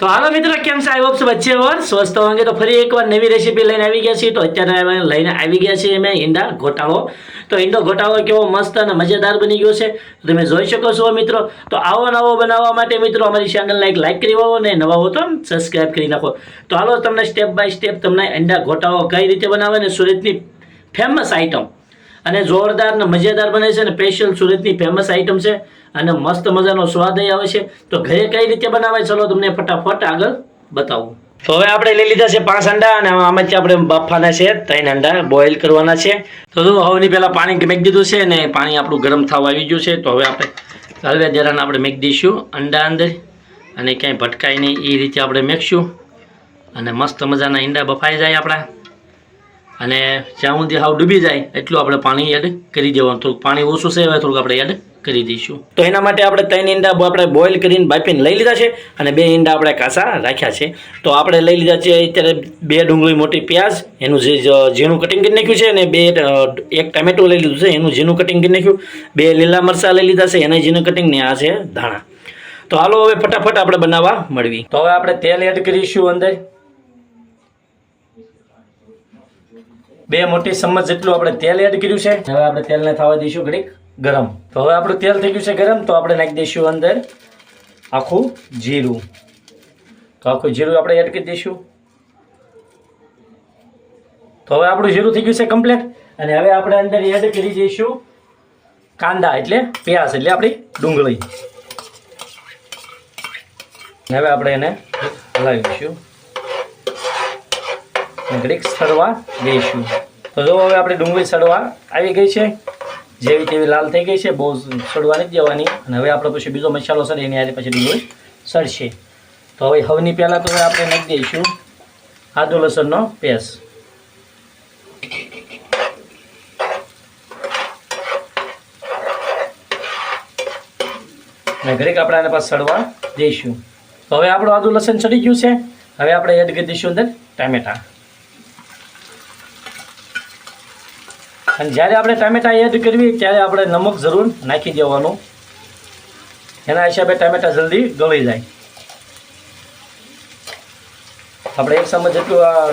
તો હાલો મિત્રો, કેમ છે? હોપ બચ્ચે ઓર સ્વસ્થ હોંગે તો ફરી એકવાર નવી રેસીપી લઈને આવી ગયા છીએ. તો અત્યારે લઈને આવી ગયા છીએ અમે ઈંડા ઘોટાળો તો ઈંડો ઘોટાળો કેવો મસ્ત અને મજેદાર બની ગયો છે. તમે જોઈ શકો છો મિત્રો. તો આવો નવો બનાવવા માટે મિત્રો, અમારી ચેનલને એક લાઈક કરી આવો ને નવા હો તો સબસ્ક્રાઈબ કરી નાખો. તો હાલો તમને સ્ટેપ બાય સ્ટેપ તમને ઈંડા ઘોટાળો કઈ રીતે બનાવે ને સુરતની ફેમસ આઈટમ અને જોરદાર ને મજેદાર બને છે અને સ્પેશિયલ સુરતની ફેમસ આઈટમ છે. અને મસ્ત મજાનો સ્વાદ આવે છે. તો ઘરે કઈ રીતે બનાવાય? ચલો તમને ફટાફટ આગળ બતાવું. તો હવે આપણે લઈ લીધા છે પાંચ અંડા અને આમાંથી આપણે બાફાના છે ત્રણ અંડા બોઇલ કરવાના છે. તો જો હવની પહેલાં પાણી મેક દીધું છે અને પાણી આપણું ગરમ થવા આવી ગયું છે. તો હવે આપણે હળવેજરાને આપણે મેક દઈશું અંડા અંદર. અને ક્યાંય ભટકાય નહીં, એ રીતે આપણે મેકશું. અને મસ્ત મજાના ઈંડા બફાઈ જાય આપણા. અને જ્યાં સુધી હાવ ડૂબી જાય, એટલું આપણે પાણી એડ કરી દેવાનું. થોડુંક પાણી ઓછું છે, હવે થોડુંક આપણે એડ કરી દઈશું. તો એના માટે આપણે ત્રણ ઈંડા આપણે બોઇલ કરીને બાફીને લઈ લીધા છે અને બે ઈંડા આપણે કાસા રાખ્યા છે. તો આપણે લઈ લીધા છે અત્યારે બે ડુંગળી મોટી પ્યાજ, એનું જે ઝીણું કટિંગ કરી નાખ્યું છે અને બે એક ટામેટું લઈ લીધું છે, એનું ઝીણું કટિંગ કરી નાખ્યું. બે લીલા મરચાં લઈ લીધા છે એના ઝીણું કટિંગ ને આ છે ધાણા. તો હાલો હવે ફટાફટ આપણે બનાવવા મળવી. તો હવે આપણે તેલ એડ કરીશું અંદર. બે મોટી ચમચ જેટલું આપણે તેલ એડ કર્યું છે. હવે આપણે તેલને થવા દઈશું ઘડીક ગરમ. તો હવે આપણું તેલ થઈ ગયું છે ગરમ, તો આપણે નાખી દઈશું અંદર આખું જીરું. તો આખું જીરું આપણે એડ કરી દઈશું. તો હવે આપણું જીરું થઈ ગયું છે કમ્પ્લીટ અને હવે આપણે અંદર એડ કરી દઈશું કાંદા એટલે પ્યાસ એટલે આપણી ડુંગળી. હવે આપણે એને હલાવી દઈશું. ઘડીક સડવા દઈશું તો જો હવે આપણે ડુંગળી સડવા આવી ગઈ છે. જેવી તેવી લાલ થઈ ગઈ છે, બહુ સડવા નથી દેવાની. અને હવે આપણે પછી બીજો મસાલો સડે એની આજે પછી ડુંગળી સડશે. તો હવે હવની પહેલાં તો આપણે નાખી દઈશું આદુ લસણનો પેસ્ટ. અને ઘડીક આપણે આને પાસે સડવા દઈશું. તો હવે આપણું આદુ લસણ ચડી ગયું છે. હવે આપણે એડ કરી દઈશું અંદર ટામેટા. અને જ્યારે આપણે ટામેટા એડ કરવી, ત્યારે આપણે નમક જરૂર નાખી દેવાનું. એના હિસાબે ટામેટા જલ્દી ગળી જાય. આપણે એક સમજ જેટલું આ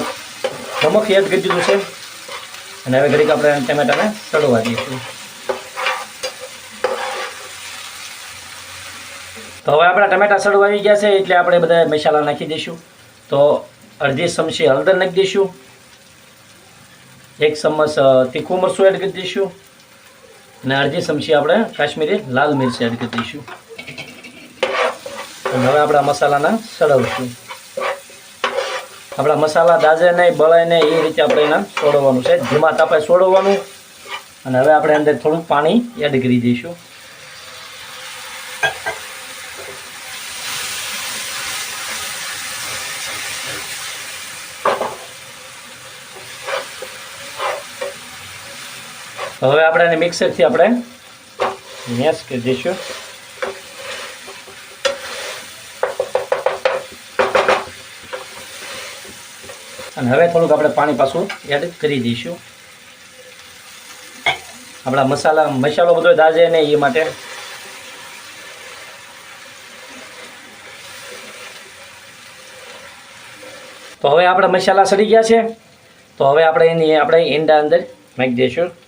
નમક એડ કરી દીધું છે. અને હવે ઘડીક આપણે ટામેટાને ચડવા દઈશું. તો હવે આપણા ટમેટા સડવા આવી ગયા છે, એટલે આપણે બધા મસાલા નાખી દઈશું. તો અડધી ચમચી હળદર નાખી દઈશું. એક ચમચ તીખું મરચું એડ કરી દઈશું. અને અડધી ચમચી આપણે કાશ્મીરી લાલ મિરચી એડ કરી દઈશું. અને હવે આપણા મસાલાના સળવશું આપણા મસાલા દાજે નહીં બળે નહીં, એ રીતે આપણે એના સોડવાનું છે. ધીમા તાપે સોડવાનું અને હવે આપણે અંદર થોડું પાણી એડ કરી દઈશું. હવે આપણે એને મિક્સરથી આપણે મેશ કરી દઈશું. અને હવે થોડુંક આપણે પાણી પાછું એડ કરી દઈશું. આપણા મસાલા, મસાલો બધો દાજે ને એ માટે. તો હવે આપણા મસાલા સડી ગયા છે. તો હવે આપણે એની, આપણે ઈંડા અંદર નાખી દઈશું.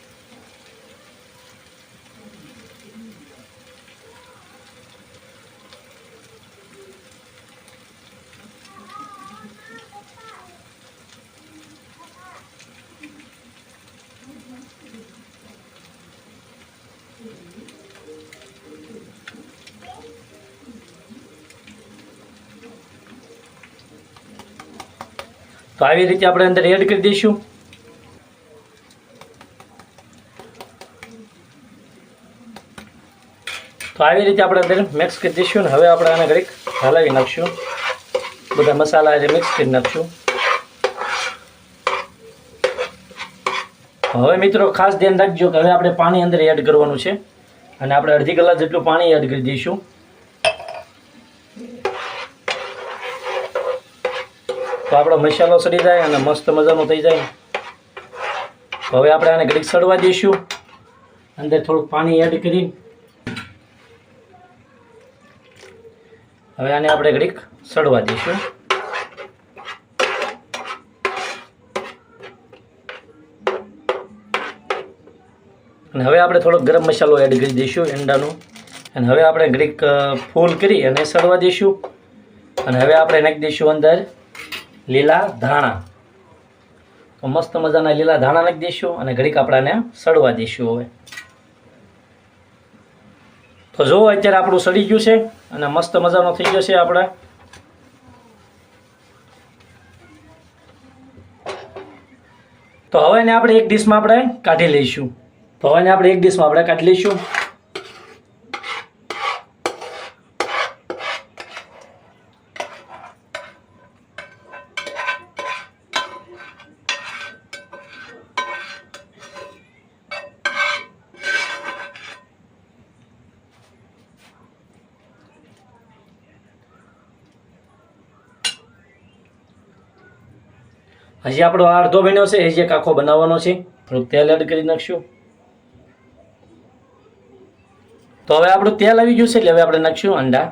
તો આવી રીતે આપણે અંદર એડ કરી દઈશું. તો આવી રીતે આપણે અંદર મિક્સ કરી દઈશું ને હવે આપણે આને ઘડીક હલાવી નાખશું. બધા મસાલા આજે મિક્સ કરી નાખશું. હવે મિત્રો ખાસ ધ્યાન રાખજો કે હવે આપણે પાણી અંદર એડ કરવાનું છે. અને આપણે અડધી કલાક જેટલું પાણી એડ કરી દઈશું. તો આપણો મસાલો સડી જાય અને મસ્ત મજાનો થઈ જાય. હવે આપણે આને ઘડીક સડવા દઈશું. અંદર થોડુંક પાણી એડ કરી. હવે આને આપણે ઘડીક સડવા દઈશું. અને હવે આપણે થોડોક ગરમ મસાલો એડ કરી દઈશું ઈંડાનો અને હવે આપણે ઘડીક ફૂલ કરી અને સડવા દઈશું. અને હવે આપણે નાખી દઈશું અંદર લીલા ધાણા. તો મસ્ત મજાના લીલા ધાણા નાખી દઈશું અને ઘડીક આપણે સડવા દઈશું હવે. તો જુઓ અત્યારે આપણું સડી ગયું છે અને મસ્ત મજાનો થઈ ગયો છે આપણે. તો હવે એને આપણે એક ડીશમાં આપણે કાઢી લઈશું. તો હવે આપણે એક ડીશમાં આપણે કાઢી લઈશું. હજી આપણો આ અડધો મહિનો છે, હજી એક આખો બનાવવાનો છે. થોડુંક તેલ એડ કરી નાખશું. તો હવે આપણું તેલ આવી ગયું છે, એટલે હવે આપણે નાખશું અંડા.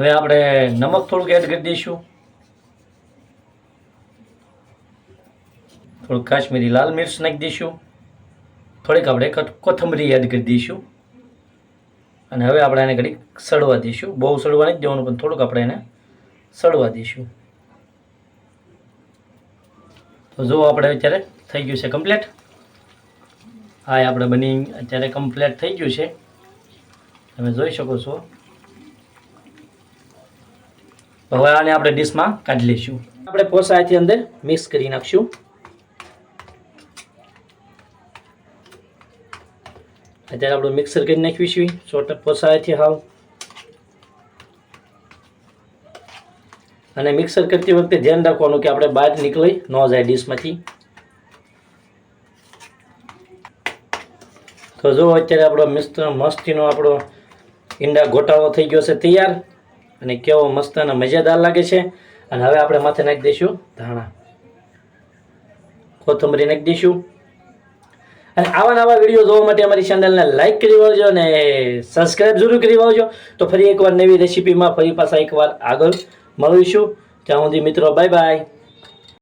હવે આપણે નમક થોડુંક એડ કરી દઈશું. થોડુંક કાશ્મીરી લાલ મિર્ચ નાખી દઈશું. થોડીક આપણે કોથમરી એડ કરી દઈશું. અને હવે આપણે એને ઘડીક સડવા દઈશું. બહુ સડવા નથી દેવાનું, પણ થોડુંક આપણે એને સડવા દઈશું. તો જો આપણે અત્યારે થઈ ગયું છે કમ્પ્લેટ હા એ આપણે બની, અત્યારે કમ્પ્લેટ થઈ ગયું છે. તમે જોઈ શકો છો. હવે આને આપણે ડીશમાં કાઢી લઈશું. આપણે પોસાથી અંદર મિક્સ કરી નાખશું. અત્યારે આપણું મિક્સર કરી નાખ્યું છે ચોટ પોસાથી હાવ. અને મિક્સર કરતી વખતે ધ્યાન રાખવાનું કે આપણે બહાર નીકળી ન જાય ડીશમાંથી. તો જો અત્યારે આપણો મિસ્ટર મસ્તીનો આપણો ઈંડા ગોટાળો થઈ ગયો છે તૈયાર. અને કેવો મસ્ત અને મજેદાર લાગે છે. અને હવે આપણે માથે નાખી દઈશું ધાણા. કોથમરી નાખી દઈશું. અને આવા નવા વીડિયો જોવા માટે અમારી ચેનલને લાઇક કરી વાવજો અને સબસ્ક્રાઇબ જરૂર કરી વાવજો તો ફરી એકવાર નવી રેસીપીમાં ફરી પાછા એકવાર આગળ મળીશું. ત્યાં સુધી મિત્રો બાય બાય